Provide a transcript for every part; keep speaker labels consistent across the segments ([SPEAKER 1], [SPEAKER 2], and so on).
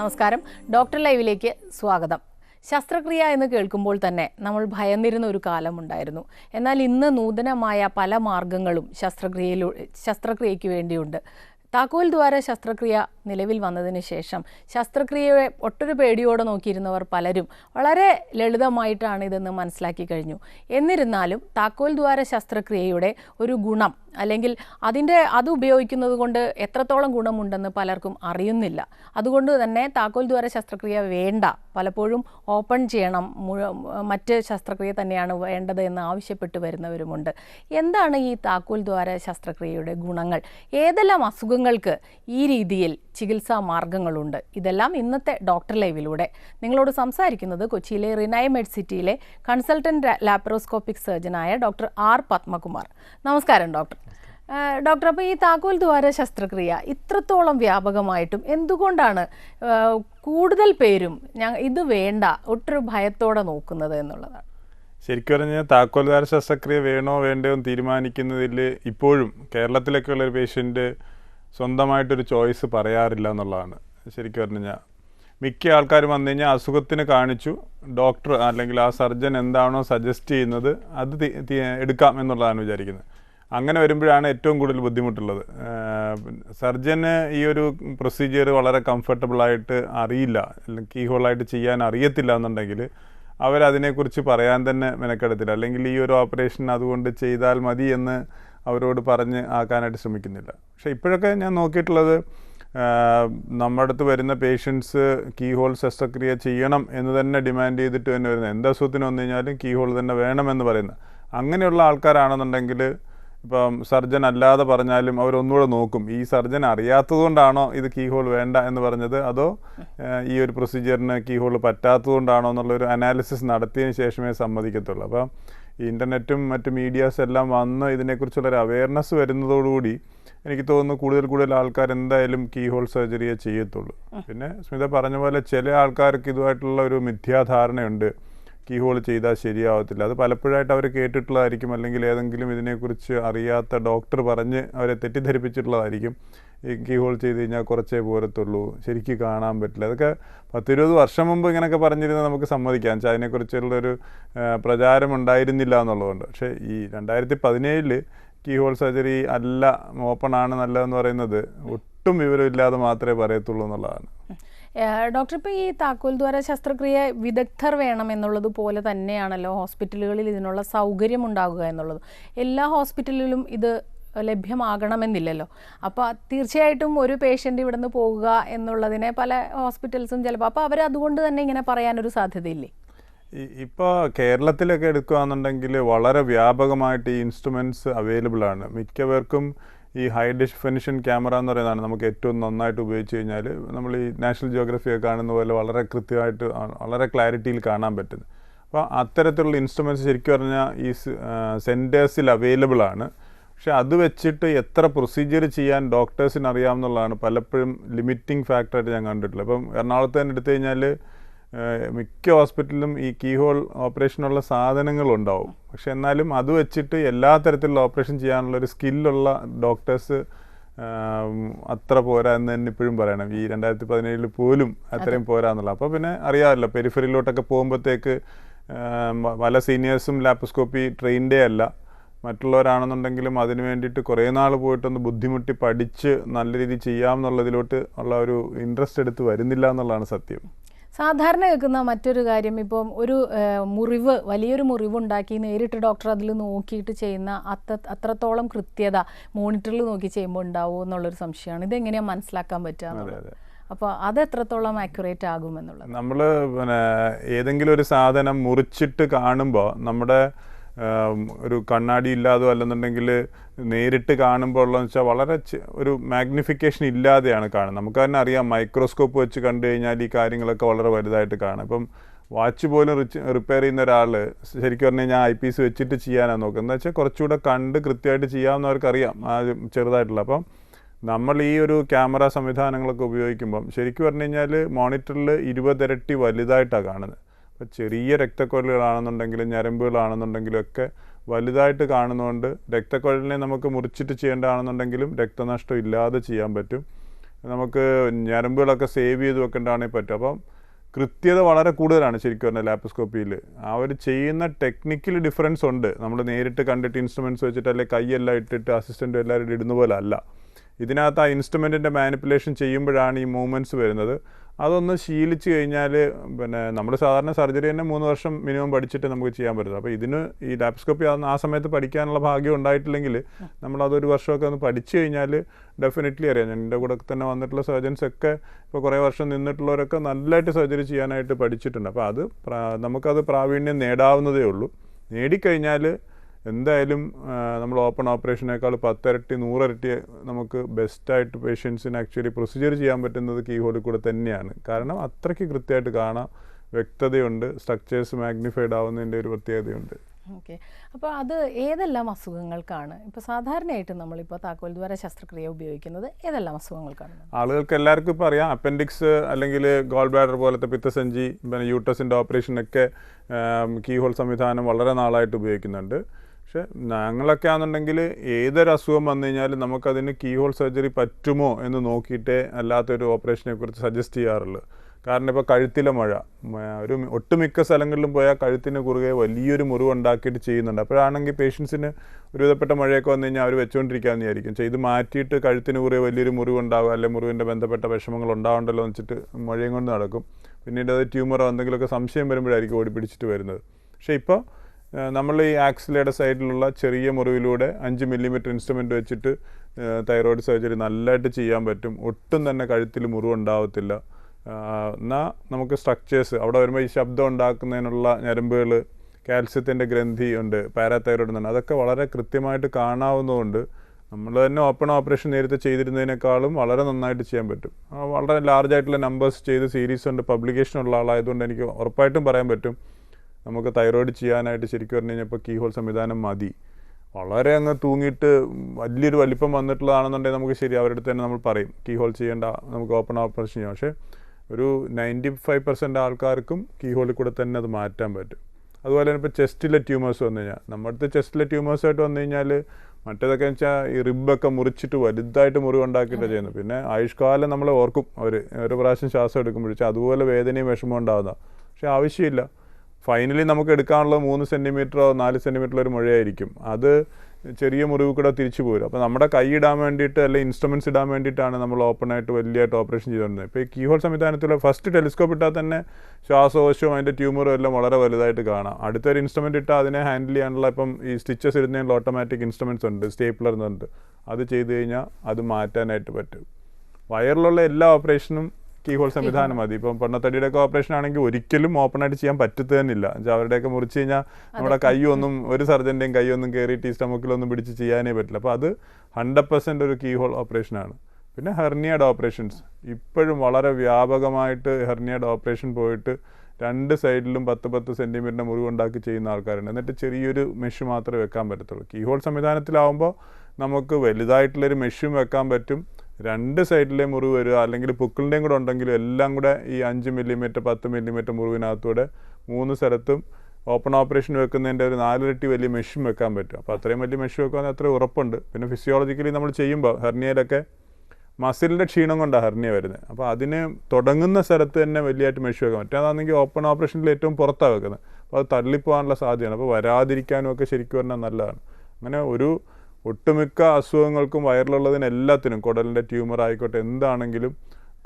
[SPEAKER 1] നമസ്കാരം. ഡോക്ടർ ലൈവിലേക്ക് സ്വാഗതം. ശസ്ത്രക്രിയ എന്ന് കേൾക്കുമ്പോൾ തന്നെ നമ്മൾ ഭയന്നിരുന്ന ഒരു കാലമുണ്ടായിരുന്നു എന്നാൽ ഇന്ന് നൂതനമായ പല മാർഗങ്ങളും ശസ്ത്രക്രിയയിലൂ ശസ്ത്രക്രിയയ്ക്ക് വേണ്ടിയുണ്ട്. താക്കോൽ ദ്വാര ശസ്ത്രക്രിയ നിലവിൽ വന്നതിന് ശേഷം. ശസ്ത്രക്രിയയെ ഒട്ടൊരു പേടിയോടെ നോക്കിയിരുന്നവർ പലരും. വളരെ ലളിതമായിട്ടാണ് ഇതെന്ന് മനസ്സിലാക്കി കഴിഞ്ഞു. എന്നിരുന്നാലും താക്കോൽ ദ്വാര ശസ്ത്രക്രിയയുടെ ഒരു ഗുണം അല്ലെങ്കിൽ അതിന്റെ അത് ഉപയോഗിക്കുന്നത് കൊണ്ട് എത്രത്തോളം ഗുണമുണ്ടെന്ന് പലർക്കും അറിയുന്നില്ല. അതുകൊണ്ട് തന്നെ താക്കോൽ ദ്വാര ശസ്ത്രക്രിയ വേണ്ട. പലപ്പോഴും ഓപ്പൺ ചെയ്യണം. മറ്റ് ശസ്ത്രക്രിയ തന്നെയാണ് വേണ്ടത് എന്ന് ആവശ്യപ്പെട്ട് വരുന്നവരുമുണ്ട്. എന്താണ് ഈ താക്കോൽ ദ്വാര ശസ്ത്രക്രിയയുടെ ഗുണങ്ങൾ? ഏതെല്ലാം അസുഖങ്ങൾക്ക് ഈ രീതിയിൽ ചികിത്സാ മാർഗങ്ങളുണ്ട്. ഇതെല്ലാം ഇന്നത്തെ ഡോക്ടർ ലൈവിലൂടെ. നിങ്ങളോട് സംസാരിക്കുന്നത് കൊച്ചിയിലെ റിനൈ മെഡ് സിറ്റിയിലെ കൺസൾട്ടന്റ് ലാപ്രോസ്കോപ്പിക് സർജനായ ഡോക്ടർ ആർ പത്മകുമാർ. നമസ്കാരം ഡോക്ടർ. ഡോക്ടർ അപ്പോൾ ഈ താക്കോൽ ദ്വാര ശസ്ത്രക്രിയ ഇത്രത്തോളം വ്യാപകമായിട്ടും എന്തുകൊണ്ടാണ് കൂടുതൽ പേരും ഞാൻ ഇത് വേണ്ട ഒട്ടൊരു ഭയത്തോടെ നോക്കുന്നത് എന്നുള്ളതാണ്?
[SPEAKER 2] ശരിക്കും പറഞ്ഞാൽ താക്കോൽദാര ശസ്ത്രക്രിയ വേണോ വേണ്ടയോ എന്ന് തീരുമാനിക്കുന്നതിൽ ഇപ്പോഴും കേരളത്തിലൊക്കെ ഉള്ള ഒരു പേഷ്യന്റ് സ്വന്തമായിട്ടൊരു ചോയ്സ് പറയാറില്ല എന്നുള്ളതാണ്. ശരിക്കും പറഞ്ഞു കഴിഞ്ഞാൽ മിക്ക ആൾക്കാർ വന്നു കഴിഞ്ഞാൽ അസുഖത്തിന് കാണിച്ചു. ഡോക്ടർ അല്ലെങ്കിൽ ആ സർജൻ എന്താണോ സജസ്റ്റ് ചെയ്യുന്നത് അത് എടുക്കാം എന്നുള്ളതാണ് വിചാരിക്കുന്നത്. അങ്ങനെ വരുമ്പോഴാണ് ഏറ്റവും കൂടുതൽ ബുദ്ധിമുട്ടുള്ളത്. സർജന് ഈ ഒരു പ്രൊസീജിയർ വളരെ കംഫർട്ടബിളായിട്ട് അറിയില്ല. അല്ലെങ്കിൽ കീ ഹോളായിട്ട് ചെയ്യാൻ അറിയത്തില്ല എന്നുണ്ടെങ്കിൽ അവരതിനെക്കുറിച്ച് പറയാൻ തന്നെ മെനക്കെടുത്തില്ല. അല്ലെങ്കിൽ ഈ ഒരു ഓപ്പറേഷൻ അതുകൊണ്ട് ചെയ്താൽ മതി എന്ന് അവരോട് പറഞ്ഞ് ആക്കാനായിട്ട് ശ്രമിക്കുന്നില്ല. പക്ഷേ ഇപ്പോഴൊക്കെ ഞാൻ നോക്കിയിട്ടുള്ളത് നമ്മുടെ അടുത്ത് വരുന്ന പേഷ്യൻസ് കീ ഹോൾ ശസ്ത്രക്രിയ ചെയ്യണം എന്ന് തന്നെ ഡിമാൻഡ് ചെയ്തിട്ട് തന്നെ വരുന്നത് എന്ത് അസുഖത്തിന് വന്നു കഴിഞ്ഞാലും കീ ഹോൾ തന്നെ വേണമെന്ന് പറയുന്നത് അങ്ങനെയുള്ള ആൾക്കാരാണെന്നുണ്ടെങ്കിൽ ഇപ്പം സർജൻ അല്ലാതെ പറഞ്ഞാലും അവരൊന്നുകൂടെ നോക്കും ഈ സർജൻ അറിയാത്തതുകൊണ്ടാണോ ഇത് കീ ഹോൾ വേണ്ട എന്ന് പറഞ്ഞത് അതോ ഈ ഒരു പ്രൊസീജിയറിന് കീ ഹോൾ പറ്റാത്തതുകൊണ്ടാണോ എന്നുള്ളൊരു അനാലിസിസ് നടത്തിയതിന് ശേഷമേ സമ്മതിക്കത്തുള്ളൂ. അപ്പം ഈ ഇന്റർനെറ്റും മറ്റ് മീഡിയാസ് എല്ലാം വന്ന് ഇതിനെക്കുറിച്ചുള്ളൊരു അവയർനെസ് വരുന്നതോടുകൂടി എനിക്ക് തോന്നുന്നു കൂടുതൽ കൂടുതൽ ആൾക്കാർ എന്തായാലും കീ ഹോൾ സർജറിയെ ചെയ്യത്തുള്ളൂ പിന്നെ സ്മിത പറഞ്ഞ പോലെ ചില ആൾക്കാർക്ക് ഇതുമായിട്ടുള്ള ഒരു മിഥ്യാധാരണയുണ്ട്. കീ ഹോൾ ചെയ്താൽ ശരിയാവത്തില്ല. അത് പലപ്പോഴായിട്ട് അവർ കേട്ടിട്ടുള്ളതായിരിക്കും. അല്ലെങ്കിൽ ഏതെങ്കിലും ഇതിനെക്കുറിച്ച് അറിയാത്ത ഡോക്ടർ പറഞ്ഞ് അവരെ തെറ്റിദ്ധരിപ്പിച്ചിട്ടുള്ളതായിരിക്കും. ഈ കീ ഹോൾ ചെയ്ത് കഴിഞ്ഞാൽ കുറച്ചേ പോരത്തുള്ളൂ. ശരിക്കും കാണാൻ പറ്റില്ല. അതൊക്കെ പത്തിരുപത് വർഷം മുമ്പ് ഇങ്ങനെയൊക്കെ പറഞ്ഞിരുന്നത് നമുക്ക് സമ്മതിക്കാം. വെച്ചാൽ അതിനെക്കുറിച്ചുള്ളൊരു പ്രചാരം ഉണ്ടായിരുന്നില്ല എന്നുള്ളതുകൊണ്ട്. പക്ഷേ ഈ രണ്ടായിരത്തി പതിനേഴിൽ കീ ഹോൾ സർജറി അല്ല ഓപ്പൺ ആണ് നല്ലതെന്ന് പറയുന്നത് ഒട്ടും വിവരമില്ലാതെ മാത്രമേ പറയത്തുള്ളൂ എന്നുള്ളതാണ്.
[SPEAKER 1] ഡോക്ടർ ഇപ്പോൾ ഈ താക്കോൽ ദ്വാര ശസ്ത്രക്രിയ വിദഗ്ധർ വേണം എന്നുള്ളത് പോലെ തന്നെയാണല്ലോ ഹോസ്പിറ്റലുകളിൽ ഇതിനുള്ള സൗകര്യം ഉണ്ടാകുക എന്നുള്ളത്. എല്ലാ ഹോസ്പിറ്റലിലും ഇത് ലഭ്യമാകണമെന്നില്ലല്ലോ. അപ്പോൾ തീർച്ചയായിട്ടും ഒരു പേഷ്യന്റ് ഇവിടുന്ന് പോകുക എന്നുള്ളതിനെ പല ഹോസ്പിറ്റൽസും ചിലപ്പോൾ അപ്പോൾ അവർ അതുകൊണ്ട് തന്നെ ഇങ്ങനെ പറയാനൊരു സാധ്യതയില്ലേ?
[SPEAKER 2] ഇപ്പോൾ കേരളത്തിലൊക്കെ എടുക്കുകയാണെന്നുണ്ടെങ്കിൽ വളരെ വ്യാപകമായിട്ട് ഈ ഇൻസ്ട്രുമെന്റ്സ് അവൈലബിൾ ആണ് മിക്കവർക്കും ഈ ഹൈ ഡെഫിനിഷൻ ക്യാമറ എന്ന് പറയുന്നതാണ് നമുക്ക് ഏറ്റവും നന്നായിട്ട് ഉപയോഗിച്ച് കഴിഞ്ഞാൽ നമ്മൾ ഈ നാഷണൽ ജിയോഗ്രഫി ഒക്കെ കാണുന്ന പോലെ വളരെ കൃത്യമായിട്ട് വളരെ ക്ലാരിറ്റിയിൽ കാണാൻ പറ്റുന്നത്. അപ്പോൾ അത്തരത്തിലുള്ള ഇൻസ്ട്രുമെന്റ്സ് ശരിക്കും പറഞ്ഞാൽ ഈ സെന്റേഴ്സിൽ അവൈലബിൾ ആണ്. പക്ഷേ അത് വെച്ചിട്ട് എത്ര പ്രൊസീജിയർ ചെയ്യാൻ ഡോക്ടേഴ്സിന് അറിയാമെന്നുള്ളതാണ് പലപ്പോഴും ലിമിറ്റിംഗ് ഫാക്ടറായിട്ട് ഞാൻ കണ്ടിട്ടുള്ളത്. അപ്പം എറണാകുളത്ത് തന്നെ എടുത്തു കഴിഞ്ഞാൽ മിക്ക ഹോസ്പിറ്റലിലും ഈ കീ ഹോൾ ഓപ്പറേഷനുള്ള സാധനങ്ങളുണ്ടാവും. പക്ഷെ എന്നാലും അത് വെച്ചിട്ട് എല്ലാ തരത്തിലുള്ള ഓപ്പറേഷൻ ചെയ്യാനുള്ള ഒരു സ്കില്ലുള്ള ഡോക്ടേഴ്സ് അത്ര പോരാ എന്ന് തന്നെ ഇപ്പോഴും പറയണം. ഈ രണ്ടായിരത്തി പതിനേഴിൽ പോലും അത്രയും പോരാ എന്നുള്ള അപ്പോൾ പിന്നെ അറിയാമല്ലോ പെരിഫറിയിലോട്ടൊക്കെ പോകുമ്പോഴത്തേക്ക് പല സീനിയേഴ്സും ലാപ്രോസ്കോപ്പി ട്രെയിൻഡേ അല്ല. മറ്റുള്ളവരാണെന്നുണ്ടെങ്കിലും അതിന് വേണ്ടിയിട്ട് കുറേ നാൾ പോയിട്ടൊന്ന് ബുദ്ധിമുട്ടി പഠിച്ച് നല്ല രീതിയിൽ ചെയ്യാമെന്നുള്ളതിലോട്ട് ഉള്ള ഒരു ഇൻട്രസ്റ്റ് എടുത്ത് വരുന്നില്ല എന്നുള്ളതാണ് സത്യം.
[SPEAKER 1] സാധാരണ കേൾക്കുന്ന മറ്റൊരു കാര്യം ഇപ്പം ഒരു മുറിവ് വലിയൊരു മുറിവുണ്ടാക്കി നേരിട്ട് ഡോക്ടർ അതിൽ നോക്കിയിട്ട് ചെയ്യുന്ന അത്ര അത്രത്തോളം കൃത്യത മോണിറ്ററിൽ നോക്കി ചെയ്യുമ്പോൾ ഉണ്ടാവുമോ എന്നുള്ളൊരു സംശയമാണ്. ഇതെങ്ങനെയാണ് മനസ്സിലാക്കാൻ പറ്റുക അപ്പോൾ അത്. എത്രത്തോളം ആക്യുറേറ്റ് ആകുമെന്നുള്ളത്
[SPEAKER 2] നമ്മൾ പിന്നെ ഏതെങ്കിലും ഒരു സാധനം മുറിച്ചിട്ട് കാണുമ്പോൾ നമ്മുടെ ഒരു കണ്ണാടി ഇല്ലാതോ അല്ലെന്നുണ്ടെങ്കിൽ നേരിട്ട് കാണുമ്പോൾ ഉള്ളതെന്ന് വെച്ചാൽ വളരെ ഒരു മാഗ്നിഫിക്കേഷൻ ഇല്ലാതെയാണ് കാണുന്നത്. നമുക്ക് തന്നെ അറിയാം മൈക്രോസ്കോപ്പ് വെച്ച് കണ്ടു കഴിഞ്ഞാൽ ഈ കാര്യങ്ങളൊക്കെ വളരെ വലുതായിട്ട് കാണും. ഇപ്പം വാച്ച് പോലും റിപ്പയർ ചെയ്യുന്ന ഒരാൾ ശരിക്കും പറഞ്ഞു കഴിഞ്ഞാൽ ഐ പീസ് വെച്ചിട്ട് ചെയ്യാനാണ് നോക്കുന്നത്. എന്താ വെച്ചാൽ കുറച്ചുകൂടെ കണ്ട് കൃത്യമായിട്ട് ചെയ്യാവുന്നവർക്ക് അറിയാം ആ ചെറുതായിട്ടുള്ള. അപ്പം നമ്മൾ ഈ ഒരു ക്യാമറ സംവിധാനങ്ങളൊക്കെ ഉപയോഗിക്കുമ്പം ശരിക്കും പറഞ്ഞു കഴിഞ്ഞാൽ മോണിറ്ററിൽ ഇരുപതിരട്ടി വലുതായിട്ടാണ് കാണുന്നത്. അപ്പോൾ ചെറിയ രക്തക്കൊഴലുകളാണെന്നുണ്ടെങ്കിലും ഞരമ്പുകളാണെന്നുണ്ടെങ്കിലും ഒക്കെ വലുതായിട്ട് കാണുന്നതുകൊണ്ട് രക്തക്കൊഴലിനെ നമുക്ക് മുറിച്ചിട്ട് ചെയ്യേണ്ടതാണെന്നുണ്ടെങ്കിലും രക്തനഷ്ടം ഇല്ലാതെ ചെയ്യാൻ പറ്റും. നമുക്ക് ഞരമ്പുകളൊക്കെ സേവ് ചെയ്ത് വെക്കേണ്ടതാണെങ്കിൽ പറ്റും. അപ്പം കൃത്യത വളരെ കൂടുതലാണ് ശരിക്കും പറഞ്ഞാൽ ലാപ്രോസ്കോപ്പിയിൽ അവർ ചെയ്യുന്ന ടെക്നിക്കൽ ഡിഫറൻസ് ഉണ്ട്. നമ്മൾ നേരിട്ട് കണ്ടിട്ട് ഇൻസ്ട്രുമെന്റ്സ് വെച്ചിട്ട് അല്ലെങ്കിൽ കൈയെല്ലാം ഇട്ടിട്ട് അസിസ്റ്റന്റ് എല്ലാവരും ഇടുന്ന പോലെ അല്ല. ഇതിനകത്ത് ആ ഇൻസ്ട്രുമെന്റിന്റെ മാനിപ്പുലേഷൻ ചെയ്യുമ്പോഴാണ് ഈ മൂവ്മെന്റ്സ് വരുന്നത്. അതൊന്ന് ശീലിച്ച് കഴിഞ്ഞാൽ പിന്നെ നമ്മൾ സാധാരണ സർജറി തന്നെ മൂന്ന് വർഷം മിനിമം പഠിച്ചിട്ട് നമുക്ക് ചെയ്യാൻ പറ്റും. അപ്പോൾ ഇതിന് ഈ ലാപ്സ്കോപ്പി ആ സമയത്ത് പഠിക്കാനുള്ള ഭാഗ്യം ഉണ്ടായിട്ടില്ലെങ്കിൽ നമ്മൾ അതൊരു വർഷമൊക്കെ ഒന്ന് പഠിച്ചു കഴിഞ്ഞാൽ ഡെഫിനറ്റ്ലി അറിയാം. എന്റെ കൂടെ തന്നെ വന്നിട്ടുള്ള സർജൻസ് ഒക്കെ ഇപ്പോൾ കുറേ വർഷം നിന്നിട്ടുള്ളവരൊക്കെ നല്ലതായിട്ട് സർജറി ചെയ്യാനായിട്ട് പഠിച്ചിട്ടുണ്ട്. അപ്പോൾ അത് നമുക്കത് പ്രാവീണ്യം നേടാവുന്നതേ ഉള്ളൂ. നേടിക്കഴിഞ്ഞാൽ എന്തായാലും നമ്മൾ ഓപ്പൺ ഓപ്പറേഷനേക്കാൾ പത്തിരട്ടി നൂറിരട്ടി നമുക്ക് ബെസ്റ്റായിട്ട് പേഷ്യൻസിന് ആക്ച്വലി പ്രൊസീജിയർ ചെയ്യാൻ പറ്റുന്നത് കീഹോളിൽ കൂടെ തന്നെയാണ്. കാരണം അത്രയ്ക്ക് കൃത്യമായിട്ട് കാണാം വ്യക്തതയുണ്ട് സ്ട്രക്ചേഴ്സ് മാഗ്നിഫൈഡ് ആവുന്നതിന്റെ ഒരു പ്രത്യേകതയുണ്ട്.
[SPEAKER 1] ഓക്കെ. അപ്പോൾ അത് ഏതെല്ലാം അസുഖങ്ങൾക്കാണ്? ഇപ്പോൾ സാധാരണയായിട്ട് നമ്മളിപ്പോൾ താക്കോൽ ദ്വാര ശസ്ത്രക്രിയ ഉപയോഗിക്കുന്നത് ഏതെല്ലാം അസുഖങ്ങൾക്കാണ്?
[SPEAKER 2] ആളുകൾക്ക് എല്ലാവർക്കും ഇപ്പോൾ അറിയാം അപ്പൻഡിക്സ് അല്ലെങ്കിൽ ഗോൾ ബ്ലാഡർ പോലത്തെ പിത്തസഞ്ചി പിന്നെ യൂട്ടസിന്റെ ഓപ്പറേഷനൊക്കെ കീഹോൾ സംവിധാനം വളരെ നാളായിട്ട് ഉപയോഗിക്കുന്നുണ്ട്. പക്ഷെ ഞങ്ങളൊക്കെ ആണെന്നുണ്ടെങ്കിൽ ഏതൊരു അസുഖം വന്നു കഴിഞ്ഞാലും നമുക്കതിന് കീ ഹോൾ സർജറി പറ്റുമോ എന്ന് നോക്കിയിട്ടേ അല്ലാത്തൊരു ഓപ്പറേഷനെ കുറിച്ച് സജസ്റ്റ് ചെയ്യാറുള്ളൂ. കാരണം ഇപ്പോൾ കഴുത്തിലെ മഴ ഒരു ഒട്ടുമിക്ക സ്ഥലങ്ങളിലും പോയാൽ കഴുത്തിന് കുറുകെ വലിയൊരു മുറിവ് ഉണ്ടാക്കിയിട്ട് ചെയ്യുന്നുണ്ട്. അപ്പോഴാണെങ്കിൽ പേഷ്യൻസിന് ഒരുവിധപ്പെട്ട മഴയൊക്കെ വന്നു കഴിഞ്ഞാൽ അവർ വെച്ചുകൊണ്ടിരിക്കാമെന്ന് വിചാരിക്കും. ചെയ്ത് മാറ്റിയിട്ട് കഴുത്തിന് കുറുകെ വലിയൊരു മുറിവ് ഉണ്ടാവുക അല്ലെങ്കിൽ മുറിവിന്റെ ബന്ധപ്പെട്ട വിഷമങ്ങൾ ഉണ്ടാവണ്ടല്ലോ എന്ന് വെച്ചിട്ട് മഴയും കൊണ്ട് നടക്കും. പിന്നീട് അത് ട്യൂമറോ എന്തെങ്കിലുമൊക്കെ സംശയം വരുമ്പോഴായിരിക്കും ഓടി പിടിച്ചിട്ട് വരുന്നത്. പക്ഷേ ഇപ്പോൾ നമ്മൾ ഈ ആക്സിലയുടെ സൈഡിലുള്ള ചെറിയ മുറിവിലൂടെ അഞ്ച് മില്ലിമീറ്റർ ഇൻസ്ട്രുമെന്റ് വെച്ചിട്ട് തൈറോയിഡ് സർജറി നല്ലതായിട്ട് ചെയ്യാൻ പറ്റും. ഒട്ടും തന്നെ കഴുത്തിൽ മുറിവുണ്ടാവത്തില്ല എന്നാൽ നമുക്ക് സ്ട്രക്ചേഴ്സ് അവിടെ വരുമ്പോൾ ഈ ശബ്ദം ഉണ്ടാക്കുന്നതിനുള്ള ഞരമ്പുകൾ കാൽസ്യത്തിന്റെ ഗ്രന്ഥി ഉണ്ട് പാരാതൈറോയ്ഡ് എന്നാണ് അതൊക്കെ വളരെ കൃത്യമായിട്ട് കാണാവുന്നതുകൊണ്ട് നമ്മൾ തന്നെ ഓപ്പൺ ഓപ്പറേഷൻ നേരത്തെ ചെയ്തിരുന്നതിനേക്കാളും വളരെ നന്നായിട്ട് ചെയ്യാൻ പറ്റും. വളരെ ലാർജ് ആയിട്ടുള്ള നമ്പേഴ്സ് ചെയ്ത് സീരീസ് ഉണ്ട് പബ്ലിക്കേഷൻ ഉള്ള ആളായതുകൊണ്ട് എനിക്ക് ഉറപ്പായിട്ടും പറയാൻ പറ്റും. നമുക്ക് തൈറോയിഡ് ചെയ്യാനായിട്ട് ശരിക്കും പറഞ്ഞു കഴിഞ്ഞാൽ ഇപ്പോൾ കീഹോൾ സംവിധാനം മതി. വളരെ അങ്ങ് തൂങ്ങിയിട്ട് വലിയൊരു വലിപ്പം വന്നിട്ടുള്ളതാണെന്നുണ്ടെങ്കിൽ നമുക്ക് ശരി അവരുടെ അടുത്ത് തന്നെ നമ്മൾ പറയും. കീ ഹോൾ ചെയ്യേണ്ട നമുക്ക് ഓപ്പൺ ഓപ്പറേഷൻ ചെയ്യാം. പക്ഷേ ഒരു നയന്റി ഫൈവ് പെർസെന്റ് ആൾക്കാർക്കും കീ ഹോളിൽ കൂടെ തന്നെ അത് മാറ്റാൻ പറ്റും. അതുപോലെ തന്നെ ഇപ്പോൾ ചെസ്റ്റിലെ ട്യൂമേഴ്സ് വന്നു കഴിഞ്ഞാൽ നമ്മുടെ അടുത്ത് ചെസ്റ്റിലെ ട്യൂമേഴ്സായിട്ട് വന്നു കഴിഞ്ഞാൽ മറ്റേതൊക്കെ വെച്ചാൽ ഈ റിബൊക്കെ മുറിച്ചിട്ട് വലുതായിട്ട് മുറിവുണ്ടാക്കിയിട്ടാണ് ചെയ്യുന്നത്. പിന്നെ ആയുഷ്കാലം നമ്മളെ ഓർക്കും അവർ ഒരു പ്രാവശ്യം ശ്വാസം എടുക്കുമ്പോഴേ അതുപോലെ വേദനയും വിഷമം ഉണ്ടാകുന്ന പക്ഷേ ആവശ്യമില്ല. ഫൈനലി നമുക്ക് എടുക്കാനുള്ള മൂന്ന് സെന്റിമീറ്ററോ നാല് സെന്റിമീറ്ററോ ഒരു മുഴയായിരിക്കും. അത് ചെറിയ മുറിവ് കൂടെ തിരിച്ചു പോരും. അപ്പോൾ നമ്മുടെ കൈ ഇടാൻ വേണ്ടിയിട്ട് അല്ലെങ്കിൽ ഇൻസ്ട്രുമെന്റ്സ് ഇടാൻ വേണ്ടിയിട്ടാണ് നമ്മൾ ഓപ്പണായിട്ട് വലിയതായിട്ട് ഓപ്പറേഷൻ ചെയ്തുകൊണ്ടിരുന്നത്. ഇപ്പോൾ ഈ കീഹോൾ സംവിധാനത്തിൽ ഫസ്റ്റ് ടെലിസ്കോപ്പ് ഇട്ടാൽ തന്നെ ശ്വാസകോശവും അതിന്റെ ട്യൂമറും എല്ലാം വളരെ വലുതായിട്ട് കാണാം. അടുത്തൊരു ഇൻസ്ട്രുമെന്റ് ഇട്ടാൽ അതിനെ ഹാൻഡിൽ ചെയ്യാനുള്ള ഇപ്പം ഈ സ്റ്റിച്ചസ് ഇടുന്നതിനുള്ള ഓട്ടോമാറ്റിക് ഇൻസ്ട്രുമെന്റ്സ് ഉണ്ട് സ്റ്റേപ്ലർ എന്നുണ്ട് അത് ചെയ്ത് കഴിഞ്ഞാൽ അത് മാറ്റാനായിട്ട് പറ്റും. വയറിലുള്ള എല്ലാ ഓപ്പറേഷനും കീ ഹോൾ സംവിധാനം മതി. ഇപ്പം പൊണ്ണത്തടിയുടെ ഒക്കെ ഓപ്പറേഷൻ ആണെങ്കിൽ ഒരിക്കലും ഓപ്പൺ ആയിട്ട് ചെയ്യാൻ പറ്റത്തന്നില്ല അവരുടെയൊക്കെ മുറിച്ച് കഴിഞ്ഞാൽ നമ്മുടെ കൈയൊന്നും ഒരു സർജന്റെയും കൈയൊന്നും കയറിയിട്ട് ഈ സ്റ്റമക്കിലൊന്നും പിടിച്ച് ചെയ്യാനേ പറ്റില്ല. അപ്പോൾ അത് ഹൺഡ്രഡ് പെർസെന്റ് ഒരു കീ ഹോൾ ഓപ്പറേഷനാണ് പിന്നെ ഹെർണിയഡ് ഓപ്പറേഷൻസ് ഇപ്പോഴും വളരെ വ്യാപകമായിട്ട് ഹെർണിയഡ് ഓപ്പറേഷൻ പോയിട്ട് രണ്ട് സൈഡിലും പത്ത് പത്ത് സെന്റിമീറ്ററിന്റെ മുറിവുണ്ടാക്കി ചെയ്യുന്ന ആൾക്കാരുണ്ട്. എന്നിട്ട് ചെറിയൊരു മെഷ് മാത്രമേ വെക്കാൻ പറ്റത്തുള്ളൂ. കീഹോൾ സംവിധാനത്തിലാവുമ്പോൾ നമുക്ക് വലുതായിട്ടുള്ളൊരു മെഷും വെക്കാൻ പറ്റും. രണ്ട് സൈഡിലെ മുറിവ് വരിക അല്ലെങ്കിൽ പുക്കിളിന്റെയും കൂടെ ഉണ്ടെങ്കിലും എല്ലാം കൂടെ ഈ അഞ്ച് മില്ലിമീറ്റർ പത്ത് മില്ലിമീറ്റർ മുറിവിനകത്തൂടെ മൂന്ന് സ്ഥലത്തും ഓപ്പൺ ഓപ്പറേഷൻ വെക്കുന്നതിന്റെ ഒരു നാലിരട്ടി വലിയ മെഷും വെക്കാൻ പറ്റും. അപ്പോൾ അത്രയും വലിയ മെഷ് വെക്കാൻ അത്ര ഉറപ്പുണ്ട്. പിന്നെ ഫിസിയോളജിക്കലി നമ്മൾ ചെയ്യുമ്പോൾ ഹെർണിയയിലൊക്കെ മസിലിന്റെ ക്ഷീണം കൊണ്ടാണ് ഹെർണിയ വരുന്നത്. അപ്പോൾ അതിന് തുടങ്ങുന്ന സ്ഥലത്ത് തന്നെ വലിയതായിട്ട് മെഷ് വെക്കാം മറ്റേതാണെങ്കിൽ ഓപ്പൺ ഓപ്പറേഷനിൽ ഏറ്റവും പുറത്താണ് വെക്കുന്നത്. അപ്പോൾ അത് തള്ളിപ്പോകാനുള്ള സാധ്യതയാണ്. അപ്പോൾ വരാതിരിക്കാനും ഒക്കെ ശരിക്കും പറഞ്ഞാൽ നല്ലതാണ്. അങ്ങനെ ഒരു ഒട്ടുമിക്ക അസുഖങ്ങൾക്കും വയറിലുള്ളതിന് എല്ലാത്തിനും കുടലിന്റെ ട്യൂമർ ആയിക്കോട്ടെ എന്താണെങ്കിലും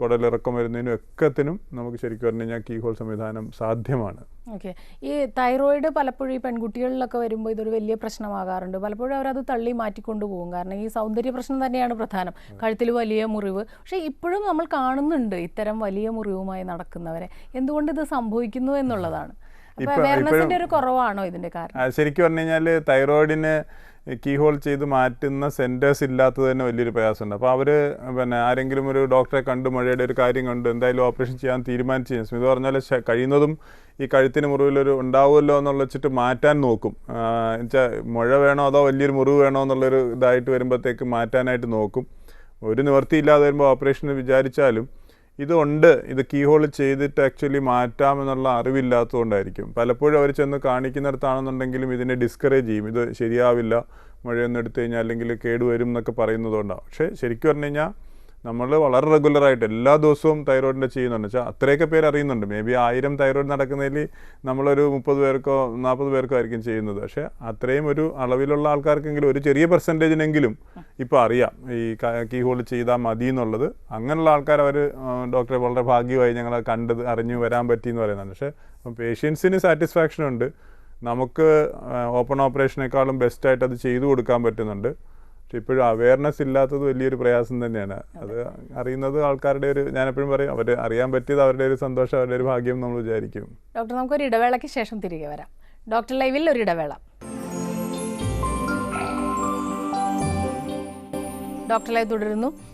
[SPEAKER 2] കുടലിറക്കം വരുന്നതിനും ഒക്കത്തിനും നമുക്ക് ശരിക്കും പറഞ്ഞു കഴിഞ്ഞാൽ കീഹോൾ സംവിധാനം സാധ്യമാണ്.
[SPEAKER 1] ഓക്കെ. ഈ തൈറോയിഡ് പലപ്പോഴും ഈ പെൺകുട്ടികളിലൊക്കെ വരുമ്പോൾ ഇതൊരു വലിയ പ്രശ്നമാകാറുണ്ട്. പലപ്പോഴും അവരത് തള്ളി മാറ്റിക്കൊണ്ടു പോകും. കാരണം ഈ സൗന്ദര്യ പ്രശ്നം തന്നെയാണ് പ്രധാനം. കഴുത്തിൽ വലിയ മുറിവ്. പക്ഷേ ഇപ്പോഴും നമ്മൾ കാണുന്നുണ്ട് ഇത്തരം വലിയ മുറിവുമായി നടക്കുന്നവരെ. എന്തുകൊണ്ട് ഇത് സംഭവിക്കുന്നു എന്നുള്ളതാണ്. ഒരു കുറവാണോ ഇതിന്റെ കാരണം?
[SPEAKER 2] ശരിക്കും പറഞ്ഞു കഴിഞ്ഞാൽ തൈറോയിഡിന് കീ ഹോൾ ചെയ്ത് മാറ്റുന്ന സെന്റേഴ്സ് ഇല്ലാത്തത് തന്നെ വലിയൊരു പ്രയാസമുണ്ട്. അപ്പോൾ അവർ പിന്നെ ആരെങ്കിലും ഒരു ഡോക്ടറെ കണ്ട് മഴയുടെ ഒരു കാര്യം കണ്ട് എന്തായാലും ഓപ്പറേഷൻ ചെയ്യാൻ തീരുമാനിച്ചു കഴിഞ്ഞാൽ സ്മിത പറഞ്ഞാൽ കഴിയുന്നതും ഈ കഴുത്തിന് മുറിവിലൊരു ഉണ്ടാവുമല്ലോ എന്നുള്ള വെച്ചിട്ട് മാറ്റാൻ നോക്കും. എന്നുവെച്ചാൽ മുഴ വേണോ അതോ വലിയൊരു മുറിവ് വേണോ എന്നുള്ളൊരു ഇതായിട്ട് വരുമ്പോഴത്തേക്ക് മാറ്റാനായിട്ട് നോക്കും. ഒരു നിവൃത്തിയില്ലാതെ വരുമ്പോൾ ഓപ്പറേഷൻ വിചാരിച്ചാലും ഇതുണ്ട്. ഇത് കീ ഹോൾ ചെയ്തിട്ട് ആക്ച്വലി മാറ്റാമെന്നുള്ള അറിവില്ലാത്തതുകൊണ്ടായിരിക്കും. പലപ്പോഴും അവർ ചെന്ന് കാണിക്കുന്നിടത്താണെന്നുണ്ടെങ്കിലും ഇതിനെ ഡിസ്കറേജ് ചെയ്യും. ഇത് ശരിയാവില്ല. മഴയൊന്നും എടുത്തു കഴിഞ്ഞാൽ അല്ലെങ്കിൽ കേടുവരും എന്നൊക്കെ പറയുന്നതുകൊണ്ടാണ്. പക്ഷേ ശരിക്കും പറഞ്ഞു കഴിഞ്ഞാൽ നമ്മൾ വളരെ റെഗുലറായിട്ട് എല്ലാ ദിവസവും തൈറോയിഡിന്റെ ചെയ്യുന്നുണ്ട്. വെച്ചാൽ അത്രയൊക്കെ പേര് അറിയുന്നുണ്ട്. മേ ബി ആയിരം തൈറോയിഡ് നടക്കുന്നതിൽ നമ്മളൊരു മുപ്പത് പേർക്കോ നാൽപ്പത് പേർക്കോ ആയിരിക്കും ചെയ്യുന്നത്. പക്ഷേ അത്രയും ഒരു അളവിലുള്ള ആൾക്കാർക്കെങ്കിലും ഒരു ചെറിയ പെർസെന്റേജിനെങ്കിലും ഇപ്പോൾ അറിയാം. ഈ കീ ഹോൾ ചെയ്താൽ മതി എന്നുള്ളത്. അങ്ങനെയുള്ള ആൾക്കാർ അവർ ഡോക്ടറെ വളരെ ഭാഗ്യമായി ഞങ്ങളെ കണ്ടത് അറിഞ്ഞു വരാൻ പറ്റി എന്ന് പറയുന്നുണ്ട് പക്ഷേ പേഷ്യൻസിന് സാറ്റിസ്ഫാക്ഷൻ ഉണ്ട്. നമുക്ക് ഓപ്പൺ ഓപ്പറേഷനേക്കാളും ബെസ്റ്റായിട്ട് അത് ചെയ്തു കൊടുക്കാൻ പറ്റുന്നുണ്ട്. പക്ഷെ ഇപ്പോഴും അവയർനെസ് ഇല്ലാത്തത് വലിയൊരു പ്രയാസം തന്നെയാണ്. അത് അറിയുന്നത് ആൾക്കാരുടെ ഒരു ഞാൻ എപ്പോഴും പറയും അവർ അറിയാൻ പറ്റിയത് അവരുടെ ഒരു സന്തോഷം അവരുടെ ഒരു ഭാഗ്യം നമ്മൾ വിചാരിക്കും.
[SPEAKER 1] ഡോക്ടർ നമുക്കൊരു ഇടവേളയ്ക്ക് ശേഷം തിരികെ വരാം. ഡോക്ടർ ലൈവിൽ ഒരു ഇടവേള. ഡോക്ടർ ലൈവ് തുടരുന്നു.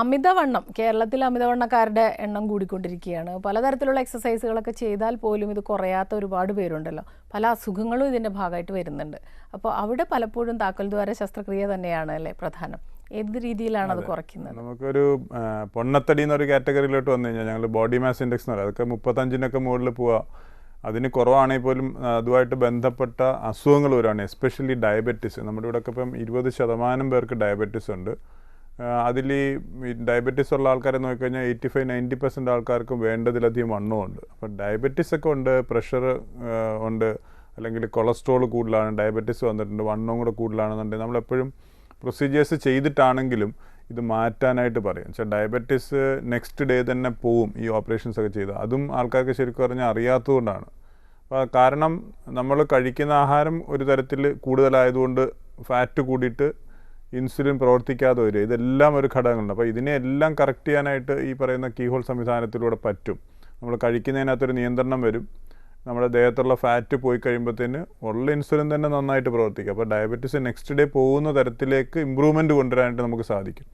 [SPEAKER 1] അമിതവണ്ണം കേരളത്തിൽ അമിതവണ്ണക്കാരുടെ എണ്ണം കൂടിക്കൊണ്ടിരിക്കുകയാണ്. പലതരത്തിലുള്ള എക്സസൈസുകളൊക്കെ ചെയ്താൽ പോലും ഇത് കുറയാത്ത ഒരുപാട് പേരുണ്ടല്ലോ. പല അസുഖങ്ങളും ഇതിന്റെ ഭാഗമായിട്ട് വരുന്നുണ്ട്. അപ്പോൾ അവിടെ പലപ്പോഴും താക്കൽ ദ്വാര ശസ്ത്രക്രിയ തന്നെയാണ് അല്ലേ പ്രധാനം? ഏത് രീതിയിലാണ് അത് കുറയ്ക്കുന്നത്?
[SPEAKER 2] നമുക്കൊരു പൊണ്ണത്തടി എന്നൊരു കാറ്റഗറിയിലോട്ട് വന്നു കഴിഞ്ഞാൽ ഞങ്ങൾ ബോഡി മാസ് ഇൻഡെക്സ് എന്ന് പറയും. അതൊക്കെ മുപ്പത്തഞ്ചിനൊക്കെ മുകളിൽ പോവുക അതിന് കുറവാണെങ്കിൽ പോലും അതുമായിട്ട് ബന്ധപ്പെട്ട അസുഖങ്ങൾ വരികയാണ്. എസ്പെഷ്യലി ഡയബറ്റിസ് നമ്മുടെ ഇവിടെ ഒക്കെ ഇപ്പം ഇരുപത് ശതമാനം പേർക്ക് ഡയബറ്റിസ് ഉണ്ട്. അതിൽ ഈ ഡയബറ്റിസ് ഉള്ള ആൾക്കാരെ നോക്കിക്കഴിഞ്ഞാൽ എയ്റ്റി ഫൈവ് നയന്റി പെർസെന്റ് ആൾക്കാർക്കും വേണ്ടതിലധികം വണ്ണമുണ്ട് അപ്പം ഡയബറ്റിസ് ഒക്കെ ഉണ്ട് പ്രഷർ ഉണ്ട് അല്ലെങ്കിൽ കൊളസ്ട്രോൾ കൂടുതലാണ് ഡയബറ്റീസ് വന്നിട്ടുണ്ട് വണ്ണവും കൂടെ കൂടുതലാണെന്നുണ്ടെങ്കിൽ നമ്മളെപ്പോഴും പ്രൊസീജിയേഴ്സ് ചെയ്തിട്ടാണെങ്കിലും ഇത് മാറ്റാനായിട്ട് പറയും. വെച്ചാൽ ഡയബറ്റീസ് നെക്സ്റ്റ് ഡേ തന്നെ പോവും ഈ ഓപ്പറേഷൻസ് ഒക്കെ ചെയ്ത്. അതും ആൾക്കാർക്ക് ശരിക്കും പറഞ്ഞാൽ അറിയാത്തതുകൊണ്ടാണ്. അപ്പോൾ കാരണം നമ്മൾ കഴിക്കുന്ന ആഹാരം ഒരു തരത്തിൽ കൂടുതലായതുകൊണ്ട് ഫാറ്റ് കൂടിയിട്ട് ഇൻസുലിൻ പ്രവർത്തിക്കാതെ വരിക. ഇതെല്ലാം ഒരു ഘടകങ്ങളുണ്ട്. അപ്പോൾ ഇതിനെ എല്ലാം കറക്റ്റ് ചെയ്യാനായിട്ട് ഈ പറയുന്ന കീഹോൾ സംവിധാനത്തിലൂടെ പറ്റും. നമ്മൾ കഴിക്കുന്നതിനകത്തൊരു നിയന്ത്രണം വരും. നമ്മുടെ ദേഹത്തുള്ള ഫാറ്റ് പോയി കഴിയുമ്പോഴത്തേന് ഉള്ള ഇൻസുലിൻ തന്നെ നന്നായിട്ട് പ്രവർത്തിക്കും. അപ്പോൾ ഡയബറ്റീസ് നെക്സ്റ്റ് ഡേ പോകുന്ന തരത്തിലേക്ക് ഇമ്പ്രൂവ്മെന്റ് കൊണ്ടുവരാനായിട്ട് നമുക്ക് സാധിക്കും.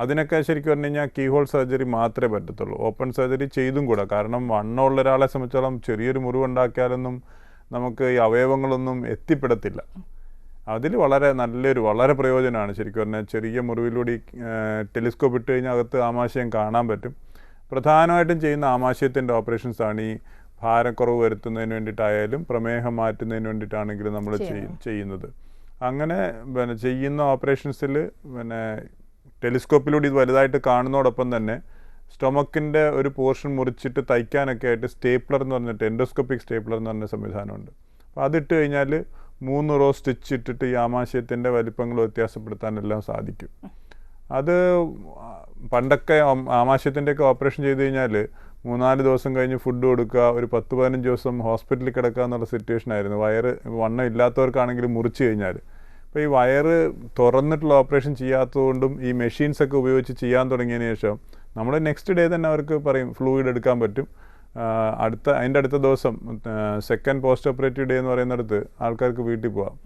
[SPEAKER 2] അതിനൊക്കെ ശരിക്കും പറഞ്ഞു കഴിഞ്ഞാൽ കീഹോൾ സർജറി മാത്രമേ പറ്റത്തുള്ളൂ. ഓപ്പൺ സർജറി ചെയ്തും കൂടാ. കാരണം വണ്ണമുള്ള ഒരാളെ സംബന്ധിച്ചോളം ചെറിയൊരു മുറിവുണ്ടാക്കിയാലൊന്നും നമുക്ക് ഈ അവയവങ്ങളൊന്നും എത്തിപ്പെടത്തില്ല. അതിൽ വളരെ നല്ലൊരു വളരെ പ്രയോജനമാണ്. ശരിക്കും പറഞ്ഞാൽ ചെറിയ മുറിവിലൂടെ ടെലിസ്കോപ്പ് ഇട്ട് കഴിഞ്ഞാൽ അകത്ത് ആമാശയം കാണാൻ പറ്റും. പ്രധാനമായിട്ടും ചെയ്യുന്ന ആമാശയത്തിന്റെ ഓപ്പറേഷൻസാണ് ഈ ഭാരക്കുറവ് വരുത്തുന്നതിന് വേണ്ടിയിട്ടായാലും പ്രമേഹം മാറ്റുന്നതിന് വേണ്ടിയിട്ടാണെങ്കിലും നമ്മൾ ചെയ്യും. ചെയ്യുന്നത്. അങ്ങനെ പിന്നെ ചെയ്യുന്ന ഓപ്പറേഷൻസിൽ പിന്നെ ടെലിസ്കോപ്പിലൂടെ ഇത് വലുതായിട്ട് കാണുന്നതോടൊപ്പം തന്നെ സ്റ്റൊമക്കിന്റെ ഒരു പോർഷൻ മുറിച്ചിട്ട് തയ്ക്കാനൊക്കെ ആയിട്ട് സ്റ്റേപ്ലർ എന്ന് പറഞ്ഞിട്ട് എൻഡോസ്കോപ്പിക് സ്റ്റേപ്ലർ എന്ന് പറഞ്ഞ സംവിധാനമുണ്ട്. അപ്പോൾ അതിട്ട് കഴിഞ്ഞാൽ മൂന്ന് റോ സ്റ്റിച്ച് ഇട്ടിട്ട് ഈ ആമാശയത്തിന്റെ വലിപ്പങ്ങൾ വ്യത്യാസപ്പെടുത്താനെല്ലാം സാധിക്കും. അത് പണ്ടൊക്കെ ആമാശയത്തിന്റെയൊക്കെ ഓപ്പറേഷൻ ചെയ്ത് കഴിഞ്ഞാൽ മൂന്നാൽ ദിവസം കഴിഞ്ഞ് ഫുഡ് കൊടുക്കുക ഒരു പത്ത് പതിനഞ്ച് ദിവസം ഹോസ്പിറ്റലിൽ കിടക്കുക എന്നുള്ള സിറ്റുവേഷൻ ആയിരുന്നു. വയറ് വണ്ണം ഇല്ലാത്തവർക്കാണെങ്കിൽ മുറിച്ച് കഴിഞ്ഞാൽ. അപ്പോൾ ഈ വയറ് തുറന്നിട്ടുള്ള ഓപ്പറേഷൻ ചെയ്യാത്തതുകൊണ്ടും ഈ മെഷീൻസൊക്കെ ഉപയോഗിച്ച് ചെയ്യാൻ തുടങ്ങിയതിന് ശേഷം നമ്മൾ നെക്സ്റ്റ് ഡേ തന്നെ അവർക്ക് പറയും ഫ്ലൂയിഡ് എടുക്കാൻ പറ്റും. അടുത്ത അതിന്റെ അടുത്ത ദിവസം സെക്കൻഡ് പോസ്റ്റ് ഓപ്പറേറ്റീവ് ഡേ എന്ന് പറയുന്നിടത്ത് ആൾക്കാർക്ക് വീട്ടിൽ പോവാം.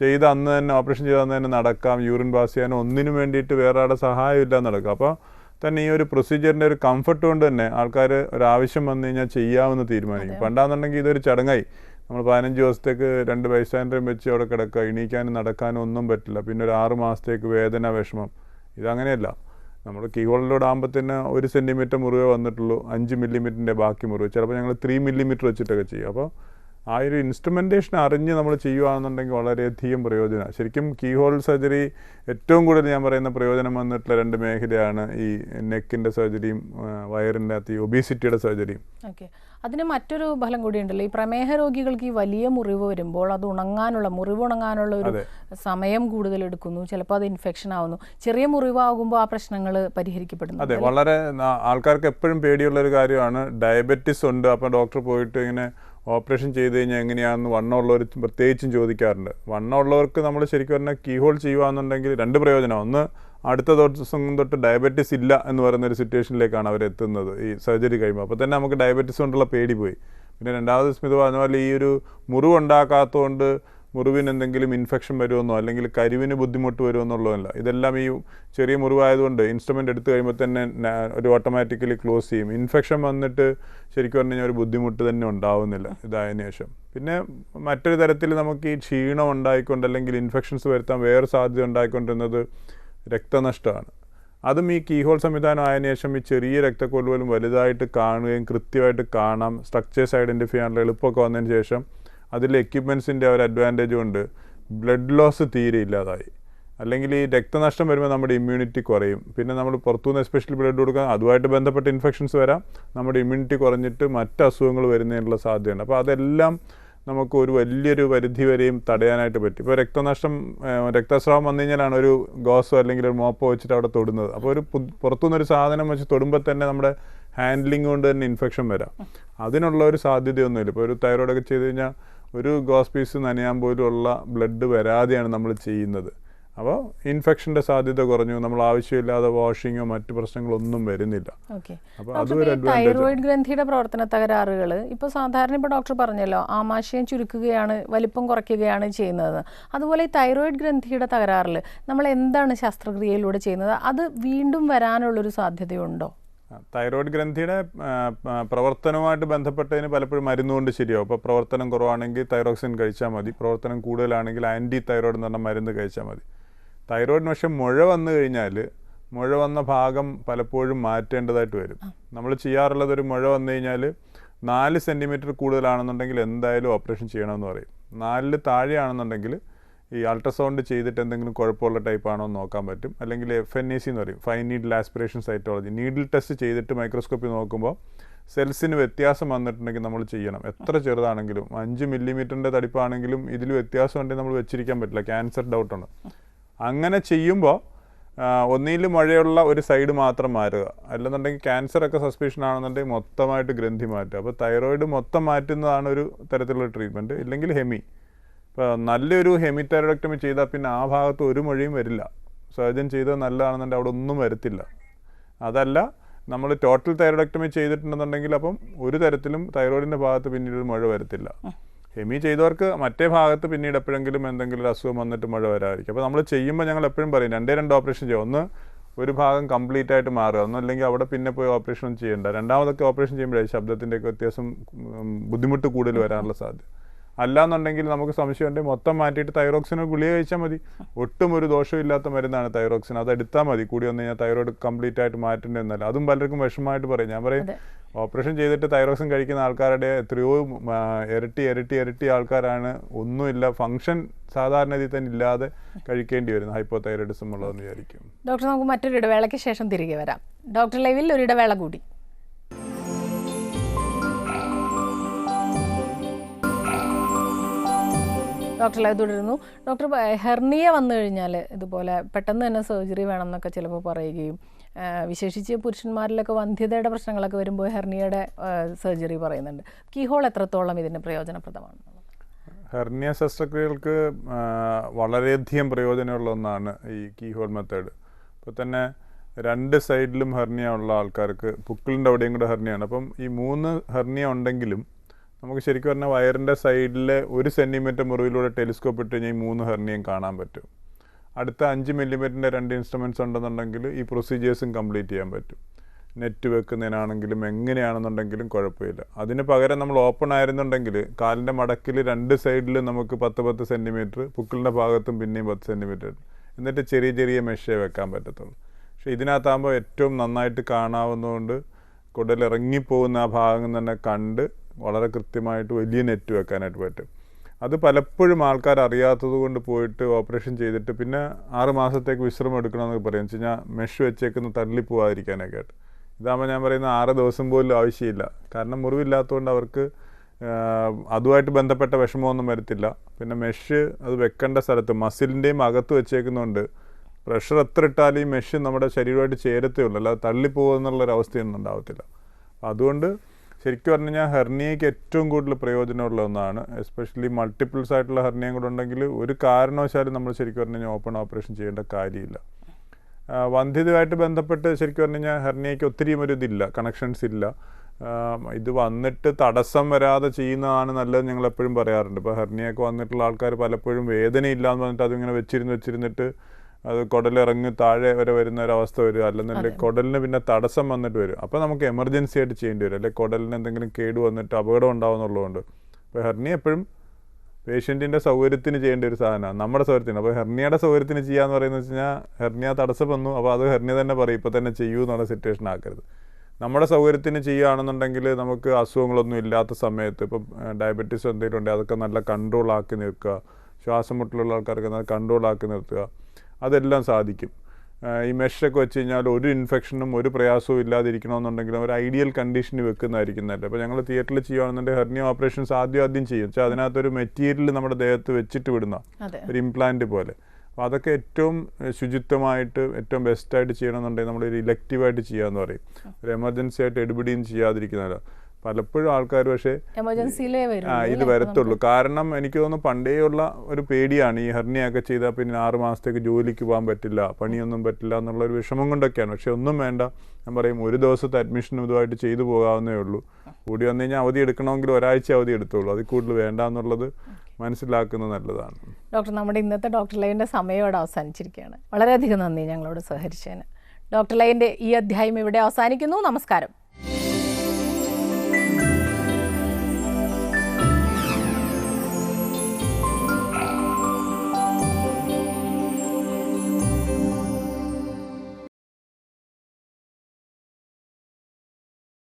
[SPEAKER 2] ചെയ്ത് അന്ന് തന്നെ ഓപ്പറേഷൻ ചെയ്ത അന്ന് തന്നെ നടക്കാം യൂറിൻ പാസ് ചെയ്യാനോ ഒന്നിനും വേണ്ടിയിട്ട് വേറെ ആളുടെ സഹായമില്ല നടക്കാം. അപ്പോൾ തന്നെ ഈ ഒരു പ്രൊസീജിയറിന്റെ ഒരു കംഫർട്ട് കൊണ്ട് തന്നെ ആൾക്കാർ ഒരു ആവശ്യം വന്നു കഴിഞ്ഞാൽ ചെയ്യാമെന്ന് തീരുമാനിക്കും. പണ്ടാന്നുണ്ടെങ്കിൽ ഇതൊരു ചടങ്ങായി. നമ്മൾ പതിനഞ്ച് ദിവസത്തേക്ക് രണ്ട് വയസ്സാന്റെയും വെച്ച് അവിടെ കിടക്കുക എണീക്കാനും നടക്കാനും ഒന്നും പറ്റില്ല. പിന്നെ ഒരു ആറ് മാസത്തേക്ക് വേദന വിഷമം. ഇതങ്ങനെയല്ല. നമ്മൾ കീ ഹോളിലൂടെ ആകുമ്പോഴത്തേന് ഒരു സെന്റിമീറ്റർ മുറിവേ വന്നിട്ടുള്ളൂ. അഞ്ച് മില്ലിമീറ്ററിന്റെ ബാക്കി മുറിവ്. ചിലപ്പോൾ ഞങ്ങൾ ത്രീ മില്ലിമീറ്റർ വെച്ചിട്ടൊക്കെ ചെയ്യും. അപ്പോൾ ആ ഒരു ഇൻസ്ട്രുമെന്റേഷൻ അറിഞ്ഞ് നമ്മൾ ചെയ്യുകയാണെന്നുണ്ടെങ്കിൽ വളരെയധികം പ്രയോജനം. ശരിക്കും കീ ഹോൾ സർജറി ഏറ്റവും കൂടുതൽ ഞാൻ പറയുന്ന പ്രയോജനം വന്നിട്ടുള്ള രണ്ട് മേഖലയാണ് ഈ നെക്കിന്റെ സർജറിയും വയറിന്റെ അകത്ത് ഈ ഒബീസിറ്റിയുടെ സർജറിയും
[SPEAKER 1] ഓക്കെ. അതിന് മറ്റൊരു ഫലം കൂടിയുണ്ടല്ലോ ഈ പ്രമേഹ രോഗികൾക്ക് ഈ വലിയ മുറിവ് വരുമ്പോൾ അത് ഉണങ്ങാനുള്ള മുറിവ് ഉണങ്ങാനുള്ള ഒരു സമയം കൂടുതൽ എടുക്കുന്നു. ചിലപ്പോൾ അത് ഇൻഫെക്ഷൻ ആവുന്നു. ചെറിയ മുറിവാകുമ്പോൾ ആ പ്രശ്നങ്ങൾ പരിഹരിക്കപ്പെടുന്നു
[SPEAKER 2] അതെ വളരെ ആൾക്കാർക്ക് എപ്പോഴും പേടിയുള്ള ഒരു കാര്യമാണ്. ഡയബറ്റിസ് ഉണ്ട്. അപ്പോൾ ഡോക്ടർ പോയിട്ട് ഇങ്ങനെ ഓപ്പറേഷൻ ചെയ്ത് കഴിഞ്ഞാൽ എങ്ങനെയാണെന്ന് വണ്ണമുള്ളവർ പ്രത്യേകിച്ചും ചോദിക്കാറുണ്ട്. വണ്ണമുള്ളവർക്ക് നമ്മൾ ശരിക്കും പറഞ്ഞാൽ കീ ഹോൾ ചെയ്യുകയാണെന്നുണ്ടെങ്കിൽ രണ്ട് പ്രയോജനം. ഒന്ന് അടുത്ത ദിവസം തൊട്ട് ഡയബറ്റീസ് ഇല്ല എന്ന് പറയുന്ന ഒരു സിറ്റുവേഷനിലേക്കാണ് അവർ എത്തുന്നത് ഈ സർജറി കഴിയുമ്പോൾ. അപ്പോൾ തന്നെ നമുക്ക് ഡയബറ്റീസ് കൊണ്ടുള്ള പേടി പോയി. പിന്നെ രണ്ടാമത് സ്മിത പറഞ്ഞ പോലെ ഈ ഒരു മുറിവുണ്ടാക്കാത്തതുകൊണ്ട് മുറിവിന് എന്തെങ്കിലും ഇൻഫെക്ഷൻ വരുമെന്നോ അല്ലെങ്കിൽ കരിവിന് ബുദ്ധിമുട്ട് വരുമെന്നുള്ളതല്ല. ഇതെല്ലാം ഈ ചെറിയ മുറിവായതുകൊണ്ട് ഇൻസ്ട്രുമെന്റ് എടുത്തു കഴിയുമ്പോൾ തന്നെ ഒരു ഓട്ടോമാറ്റിക്കലി ക്ലോസ് ചെയ്യും. ഇൻഫെക്ഷൻ വന്നിട്ട് ശരിക്കും പറഞ്ഞു കഴിഞ്ഞാൽ ഒരു ബുദ്ധിമുട്ട് തന്നെ ഉണ്ടാവുന്നില്ല ഇതായതിനു ശേഷം. പിന്നെ മറ്റൊരു തരത്തിൽ നമുക്ക് ഈ ക്ഷീണം ഉണ്ടായിക്കൊണ്ട് അല്ലെങ്കിൽ ഇൻഫെക്ഷൻസ് വരുത്താൻ വേറെ സാധ്യത ഉണ്ടായിക്കൊണ്ടിരുന്നത് രക്തനഷ്ടമാണ്. അതും ഈ കീഹോൾ സംവിധാനം ആയതിനു ശേഷം ഈ ചെറിയ രക്തക്കൊള്ളുവലും വലുതായിട്ട് കാണുകയും കൃത്യമായിട്ട് കാണാം. സ്ട്രക്ചേഴ്സ് ഐഡന്റിഫൈ ചെയ്യാനുള്ള എളുപ്പമൊക്കെ വന്നതിന് ശേഷം അതിൽ എക്യുപ്മെൻസിന്റെ ഒരു അഡ്വാന്റേജ് കൊണ്ട് ബ്ലഡ് ലോസ് തീരെ ഇല്ലാതായി. അല്ലെങ്കിൽ ഈ രക്തനഷ്ടം വരുമ്പോൾ നമ്മുടെ ഇമ്മ്യൂണിറ്റി കുറയും. പിന്നെ നമ്മൾ പുറത്തുനിന്ന് എസ്പെഷ്യലി ബ്ലഡ് കൊടുക്കാൻ അതുമായിട്ട് ബന്ധപ്പെട്ട ഇൻഫെക്ഷൻസ് വരാം. നമ്മുടെ ഇമ്മ്യൂണിറ്റി കുറഞ്ഞിട്ട് മറ്റ് അസുഖങ്ങൾ വരുന്നതിനുള്ള സാധ്യതയുണ്ട്. അപ്പോൾ അതെല്ലാം നമുക്ക് ഒരു വലിയൊരു പരിധി വരെയും തടയാനായിട്ട് പറ്റും. ഇപ്പോൾ രക്തനഷ്ടം രക്തസ്രാവം വന്നു കഴിഞ്ഞാലാണ് ഒരു ഗോസോ അല്ലെങ്കിൽ ഒരു മോപ്പോ വെച്ചിട്ട് അവിടെ തൊടുന്നത്. അപ്പോൾ ഒരു പുറത്തുനിന്നൊരു സാധനം വെച്ച് തൊടുമ്പോൾ തന്നെ നമ്മുടെ ഹാൻഡ്ലിംഗ് കൊണ്ട് തന്നെ ഇൻഫെക്ഷൻ വരാം. അതിനുള്ള ഒരു സാധ്യതയൊന്നുമില്ല. ഇപ്പോൾ ഒരു തൈറോയിഡൊക്കെ ചെയ്ത് കഴിഞ്ഞാൽ ഒരു ഗോസ്പീസ് നനയാൻ പോലും ഉള്ള ബ്ലഡ് വരാതെയാണ് നമ്മൾ ചെയ്യുന്നത്. അപ്പോൾ ഇൻഫെക്ഷന്റെ സാധ്യത കുറഞ്ഞു നമ്മൾ ആവശ്യമില്ലാതെ വാഷിങ്ങോ മറ്റു പ്രശ്നങ്ങളൊന്നും വരുന്നില്ല. അപ്പോൾ
[SPEAKER 1] തൈറോയിഡ് ഗ്രന്ഥിയുടെ പ്രവർത്തന തകരാറുകൾ ഇപ്പോൾ സാധാരണ ഇപ്പോൾ ഡോക്ടർ പറഞ്ഞല്ലോ ആമാശയം ചുരുക്കുകയാണ് വലിപ്പം കുറയ്ക്കുകയാണ് ചെയ്യുന്നത്. അതുപോലെ ഈ തൈറോയിഡ് ഗ്രന്ഥിയുടെ തകരാറിൽ നമ്മൾ എന്താണ് ശസ്ത്രക്രിയയിലൂടെ ചെയ്യുന്നത്? അത് വീണ്ടും വരാനുള്ളൊരു സാധ്യതയുണ്ടോ?
[SPEAKER 2] തൈറോയ്ഡ് ഗ്രന്ഥിയുടെ പ്രവർത്തനവുമായിട്ട് ബന്ധപ്പെട്ടതിന് പലപ്പോഴും മരുന്നുകൊണ്ട് ശരിയാവും. അപ്പോൾ പ്രവർത്തനം കുറവാണെങ്കിൽ തൈറോക്സിൻ കഴിച്ചാൽ മതി. പ്രവർത്തനം കൂടുതലാണെങ്കിൽ ആന്റി തൈറോയ്ഡ് എന്ന് പറഞ്ഞ മരുന്ന് കഴിച്ചാൽ മതി. തൈറോയിഡിന് പക്ഷെ മുഴ വന്നു കഴിഞ്ഞാൽ മുഴ വന്ന ഭാഗം പലപ്പോഴും മാറ്റേണ്ടതായിട്ട് വരും. നമ്മൾ ചെയ്യാറുള്ളത് ഒരു മുഴ വന്നു കഴിഞ്ഞാൽ നാല് സെന്റിമീറ്റർ കൂടുതലാണെന്നുണ്ടെങ്കിൽ എന്തായാലും ഓപ്പറേഷൻ ചെയ്യണമെന്ന് പറയും. നാലിൽ താഴെയാണെന്നുണ്ടെങ്കിൽ ഈ അൾട്രാസൗണ്ട് ചെയ്തിട്ട് എന്തെങ്കിലും കുഴപ്പമുള്ള ടൈപ്പ് ആണോ എന്ന് നോക്കാൻ പറ്റും. അല്ലെങ്കിൽ എഫ് എൻ എ സി എന്ന് പറയും. Fine needle aspiration cytology needle test ചെയ്തിട്ട് മൈക്രോസ്കോപ്പിൽ നോക്കുമ്പോൾ സെൽസിന് വ്യത്യാസം വന്നിട്ടുണ്ടെങ്കിൽ നമ്മൾ ചെയ്യണം. എത്ര ചെറുതാണെങ്കിലും അഞ്ച് മില്ലിമീറ്ററിന്റെ തടിപ്പാണെങ്കിലും ഇതിൽ വ്യത്യാസം ഉണ്ടെങ്കിൽ നമ്മൾ വെച്ചിരിക്കാൻ പറ്റില്ല. ക്യാൻസർ ഡൗട്ടാണ് അങ്ങനെ ചെയ്യുമ്പോൾ ഒന്നിലും മഴയുള്ള ഒരു സൈഡ് മാത്രം മാറുക. അല്ലെന്നുണ്ടെങ്കിൽ ക്യാൻസർ ഒക്കെ സസ്പെഷൻ ആണെന്നുണ്ടെങ്കിൽ മൊത്തമായിട്ട് ഗ്രന്ഥി മാറ്റുക. അപ്പോൾ തൈറോയിഡ് മൊത്തം മാറ്റുന്നതാണ് ഒരു തരത്തിലുള്ള ട്രീറ്റ്മെന്റ് ഇല്ലെങ്കിൽ ഹെമി ഇപ്പോൾ നല്ലൊരു ഹെമി തൈറോയിഡക്ടമി ചെയ്താൽ പിന്നെ ആ ഭാഗത്ത് ഒരു മൊഴിയും വരില്ല. സർജൻ ചെയ്തത് നല്ലതാണെന്നുണ്ടെങ്കിൽ അവിടെ ഒന്നും വരത്തില്ല. അതല്ല നമ്മൾ ടോട്ടൽ തൈറോയിഡക്ടമി ചെയ്തിട്ടുണ്ടെന്നുണ്ടെങ്കിൽ അപ്പം ഒരു തരത്തിലും തൈറോയിഡിന്റെ ഭാഗത്ത് പിന്നീട് ഒരു മഴ വരത്തില്ല. ഹെമി ചെയ്തവർക്ക് മറ്റേ ഭാഗത്ത് പിന്നീട് എപ്പോഴെങ്കിലും എന്തെങ്കിലും ഒരു അസുഖം വന്നിട്ട് മഴ വരാതിരിക്കും. അപ്പോൾ നമ്മൾ ചെയ്യുമ്പോൾ ഞങ്ങൾ എപ്പോഴും പറയും രണ്ടേ രണ്ട് ഓപ്പറേഷൻ ചെയ്യും. ഒന്ന് ഒരു ഭാഗം കംപ്ലീറ്റ് ആയിട്ട് മാറുക. ഒന്നല്ലെങ്കിൽ അവിടെ പിന്നെ പോയി ഓപ്പറേഷൻ ചെയ്യേണ്ട. രണ്ടാമതൊക്കെ ഓപ്പറേഷൻ ചെയ്യുമ്പോഴേ ശബ്ദത്തിന്റെയൊക്കെ വ്യത്യാസം ബുദ്ധിമുട്ട് കൂടുതൽ വരാനുള്ള സാധ്യത. അല്ലാന്നുണ്ടെങ്കിൽ നമുക്ക് സംശയമുണ്ട് മൊത്തം മാറ്റിയിട്ട് തൈറോക്സിന് ഗുളിക കഴിച്ചാൽ മതി. ഒട്ടും ഒരു ദോഷമില്ലാത്ത മരുന്നാണ് തൈറോക്സിൻ അത് എടുത്താൽ മതി. കൂടി വന്നു കഴിഞ്ഞാൽ തൈറോയ്ഡ് കംപ്ലീറ്റ് ആയിട്ട് മാറ്റേണ്ടതെന്നല്ല. അതും പലർക്കും വിഷമമായിട്ട് പറയും. ഞാൻ പറയും ഓപ്പറേഷൻ ചെയ്തിട്ട് തൈറോക്സിൻ കഴിക്കുന്ന ആൾക്കാരുടെ എത്രയോ ഇരട്ടി ഇരട്ടി ഇരട്ടി ആൾക്കാരാണ്. ഒന്നുമില്ല. ഫങ്ഷൻ സാധാരണ രീതിയിൽ തന്നെ ഇല്ലാതെ കഴിക്കേണ്ടി വരുന്നത് ഹൈപ്പോ തൈറോയിഡിസം ഉള്ളതെന്ന് വിചാരിക്കും.
[SPEAKER 1] ഡോക്ടർ നമുക്ക് മറ്റൊരു ഇടവേളയ്ക്ക് ശേഷം തിരികെ വരാം. ഡോക്ടർ ലൈവിൽ ഒരു ഇടവേള കൂടി. ഡോക്ടർ ലൈവ് തുടരുന്നു ഡോക്ടർ ഹെർണിയ വന്നു കഴിഞ്ഞാൽ ഇതുപോലെ പെട്ടെന്ന് തന്നെ സർജറി വേണം എന്നൊക്കെ ചിലപ്പോൾ പറയുകയും വിശേഷിച്ച് പുരുഷന്മാരിലൊക്കെ വന്ധ്യതയുടെ പ്രശ്നങ്ങളൊക്കെ വരുമ്പോൾ ഹെർണിയയുടെ സർജറി പറയുന്നുണ്ട്. കീഹോൾ എത്രത്തോളം ഇതിന് പ്രയോജനപ്രദമാണ്?
[SPEAKER 2] ഹെർണിയ ശസ്ത്രക്രിയകൾക്ക് വളരെയധികം പ്രയോജനമുള്ള ഒന്നാണ് ഈ കീഹോൾ മെത്തേഡ്. ഇപ്പോൾ തന്നെ രണ്ട് സൈഡിലും ഹെർണിയ ഉള്ള ആൾക്കാർക്ക് പുക്കിളിന്റെ അവിടെയും കൂടെ ഹെർണിയാണ് അപ്പം ഈ മൂന്ന് ഹെർണിയ ഉണ്ടെങ്കിലും നമുക്ക് ശരിക്കും പറഞ്ഞാൽ വയറിന്റെ സൈഡിലെ ഒരു സെന്റിമീറ്റർ മുറിവിലൂടെ ടെലിസ്കോപ്പ് ഇട്ട് കഴിഞ്ഞാൽ ഈ മൂന്ന് ഹെർണിയും കാണാൻ പറ്റും. അടുത്ത അഞ്ച് മില്ലിമീറ്ററിന്റെ രണ്ട് ഇൻസ്ട്രുമെന്റ്സ് ഉണ്ടെന്നുണ്ടെങ്കിൽ ഈ പ്രൊസീജിയേഴ്സും കംപ്ലീറ്റ് ചെയ്യാൻ പറ്റും. നെറ്റ് വെക്കുന്നതിനാണെങ്കിലും എങ്ങനെയാണെന്നുണ്ടെങ്കിലും കുഴപ്പമില്ല. അതിന് പകരം നമ്മൾ ഓപ്പൺ ആയിരുന്നുണ്ടെങ്കിൽ കാലിന്റെ മടക്കിൽ രണ്ട് സൈഡിൽ നമുക്ക് പത്ത് പത്ത് സെന്റിമീറ്റർ പുക്കിളിന്റെ ഭാഗത്തും പിന്നെയും പത്ത് സെന്റിമീറ്റർ എന്നിട്ട് ചെറിയ ചെറിയ മെഷേ വെക്കാൻ പറ്റത്തുള്ളൂ. പക്ഷേ ഇതിനകത്താകുമ്പോൾ ഏറ്റവും നന്നായിട്ട് കാണാവുന്നതുകൊണ്ട് കുടലിറങ്ങിപ്പോകുന്ന ആ ഭാഗം തന്നെ കണ്ട് വളരെ കൃത്യമായിട്ട് വലിയ നെറ്റ് വെക്കാനായിട്ട് പറ്റും. അത് പലപ്പോഴും ആൾക്കാർ അറിയാത്തത് കൊണ്ട് പോയിട്ട് ഓപ്പറേഷൻ ചെയ്തിട്ട് പിന്നെ ആറ് മാസത്തേക്ക് വിശ്രമം എടുക്കണമെന്നൊക്കെ പറയും. വെച്ച് കഴിഞ്ഞാൽ മെഷ് വെച്ചേക്കുന്ന തള്ളി പോകാതിരിക്കാനൊക്കെ ആയിട്ട് ഇതാകുമ്പോൾ ഞാൻ പറയുന്ന ആറ് ദിവസം പോലും ആവശ്യമില്ല. കാരണം മുറിവില്ലാത്തതുകൊണ്ട് അവർക്ക് അതുമായിട്ട് ബന്ധപ്പെട്ട വിഷമമൊന്നും വരത്തില്ല. പിന്നെ മെഷ് അത് വെക്കേണ്ട സ്ഥലത്ത് മസിലിന്റെയും അകത്ത് വെച്ചേക്കുന്നതുകൊണ്ട് പ്രഷർ എത്ര ഇട്ടാലും ഈ മെഷ് നമ്മുടെ ശരീരമായിട്ട് ചേരത്തേ ഉള്ളൂ. അല്ലാതെ തള്ളിപ്പോകുന്നുള്ളൊരവസ്ഥയൊന്നും ഉണ്ടാവത്തില്ല. അപ്പം അതുകൊണ്ട് ശരിക്കും പറഞ്ഞു കഴിഞ്ഞാൽ ഹെർണിയയ്ക്ക് ഏറ്റവും കൂടുതൽ പ്രയോജനമുള്ള ഒന്നാണ്. എസ്പെഷ്യലി മൾട്ടിപ്പിൾസ് ആയിട്ടുള്ള ഹെർണിയം കൂടെ ഉണ്ടെങ്കിൽ ഒരു കാരണവശാലും നമ്മൾ ശരിക്കും പറഞ്ഞു കഴിഞ്ഞാൽ ഓപ്പൺ ഓപ്പറേഷൻ ചെയ്യേണ്ട കാര്യമില്ല. വന്ധ്യതയുമായിട്ട് ബന്ധപ്പെട്ട് ശരിക്കും പറഞ്ഞു കഴിഞ്ഞാൽ ഹെർണിയയ്ക്ക് ഒത്തിരിയും ഒരു ഇതില്ല കണക്ഷൻസ് ഇല്ല. ഇത് വന്നിട്ട് തടസ്സം വരാതെ ചെയ്യുന്നതാണ് നല്ലത് ഞങ്ങൾ എപ്പോഴും പറയാറുണ്ട്. ഇപ്പോൾ ഹെർണിയൊക്കെ വന്നിട്ടുള്ള ആൾക്കാർ പലപ്പോഴും വേദനയില്ല എന്ന് പറഞ്ഞിട്ട് അതിങ്ങനെ വെച്ചിരുന്ന് വെച്ചിരുന്നിട്ട് അത് കുടലിറങ്ങി താഴെ വരെ വരുന്ന ഒരു അവസ്ഥ വരും. അല്ലെന്നുണ്ടെങ്കിൽ കുടലിന് പിന്നെ തടസ്സം വന്നിട്ട് വരും. അപ്പോൾ നമുക്ക് എമർജൻസി ആയിട്ട് ചെയ്യേണ്ടി വരും. അല്ലെങ്കിൽ കുടലിന് എന്തെങ്കിലും കേട് വന്നിട്ട് അപകടം ഉണ്ടാവുന്നുള്ളതുകൊണ്ട്. അപ്പോൾ ഹെർണി എപ്പോഴും പേഷ്യന്റിന്റെ സൗകര്യത്തിന് ചെയ്യേണ്ട ഒരു സാധനമാണ്. നമ്മുടെ സൗകര്യത്തിന്. അപ്പോൾ ഹെർണിയയുടെ സൗകര്യത്തിന് ചെയ്യാന്ന് പറയുന്നത് വെച്ച് കഴിഞ്ഞാൽ ഹെർണിയ തടസ്സം വന്നു. അപ്പോൾ അത് ഹെർണിയ തന്നെ പറയും ഇപ്പോൾ തന്നെ ചെയ്യൂ എന്നുള്ള സിറ്റുവേഷൻ ആക്കരുത്. നമ്മുടെ സൗകര്യത്തിന് ചെയ്യുകയാണെന്നുണ്ടെങ്കിൽ നമുക്ക് അസുഖങ്ങളൊന്നും ഇല്ലാത്ത സമയത്ത് ഇപ്പം ഡയബറ്റീസ് എന്തെങ്കിലും ഉണ്ടെങ്കിൽ അതൊക്കെ നല്ല കൺട്രോൾ ആക്കി നിൽക്കുക. ശ്വാസം മുട്ടലുള്ള ആൾക്കാർക്ക് നല്ല കൺട്രോൾ ആക്കി നിർത്തുക. അതെല്ലാം സാധിക്കും. ഈ മെഷൊക്കെ വെച്ച് കഴിഞ്ഞാൽ ഒരു ഇൻഫെക്ഷനും ഒരു പ്രയാസവും ഇല്ലാതിരിക്കണമെന്നുണ്ടെങ്കിൽ ഒരു ഐഡിയൽ കണ്ടീഷന് വെക്കുന്നതായിരിക്കും നല്ലത്. അപ്പോൾ ഞങ്ങൾ തിയേറ്ററിൽ ചെയ്യുകയാണെന്നുണ്ടെങ്കിൽ ഹെർണിയ ഓപ്പറേഷൻസ് ആദ്യം ആദ്യം ചെയ്യും. വെച്ചാൽ അതിനകത്തൊരു മെറ്റീരിയൽ നമ്മുടെ ദേഹത്ത് വെച്ചിട്ട് വിടുന്ന ഒരു ഇംപ്ലാന്റ് പോലെ. അപ്പോൾ അതൊക്കെ ഏറ്റവും ശുചിത്വമായിട്ട് ഏറ്റവും ബെസ്റ്റായിട്ട് ചെയ്യണമെന്നുണ്ടെങ്കിൽ നമ്മൾ ഒരു ഇലക്റ്റീവായിട്ട് ചെയ്യാമെന്ന് പറയും. ഒരു എമർജൻസി ആയിട്ട് എടുപിടിയും ചെയ്യാതിരിക്കുന്നതല്ല. പലപ്പോഴും ആൾക്കാർ പക്ഷേ ആ ഇത് വരത്തുള്ളൂ. കാരണം എനിക്ക് തോന്നുന്നു പണ്ടേയുള്ള ഒരു പേടിയാണ് ഈ ഹെർണിയൊക്കെ ചെയ്താൽ പിന്നെ ആറ് മാസത്തേക്ക് ജോലിക്ക് പോകാൻ പറ്റില്ല പണിയൊന്നും പറ്റില്ല എന്നുള്ള ഒരു വിഷമം കൊണ്ടൊക്കെയാണ്. പക്ഷെ ഒന്നും വേണ്ട. ഞാൻ പറയും ഒരു ദിവസത്തെ അഡ്മിഷനും ഇതുമായിട്ട് ചെയ്തു പോകാവുന്നേ ഉള്ളൂ. കൂടി വന്നു കഴിഞ്ഞാൽ അവധി എടുക്കണമെങ്കിൽ ഒരാഴ്ച അവധി എടുത്തോളൂ. അതിൽ കൂടുതൽ വേണ്ട എന്നുള്ളത് മനസ്സിലാക്കുന്നത് നല്ലതാണ്.
[SPEAKER 1] ഡോക്ടർ നമ്മുടെ ഇന്നത്തെ ഡോക്ടർ ലൈവിന്റെ സമയം ഇവിടെ അവസാനിച്ചിരിക്കുകയാണ്. വളരെയധികം നന്ദി ഞങ്ങളോട് സഹകരിച്ചതിന്. ഡോക്ടർ ലൈന്റെ ഈ അധ്യായം ഇവിടെ അവസാനിക്കുന്നു. നമസ്കാരം.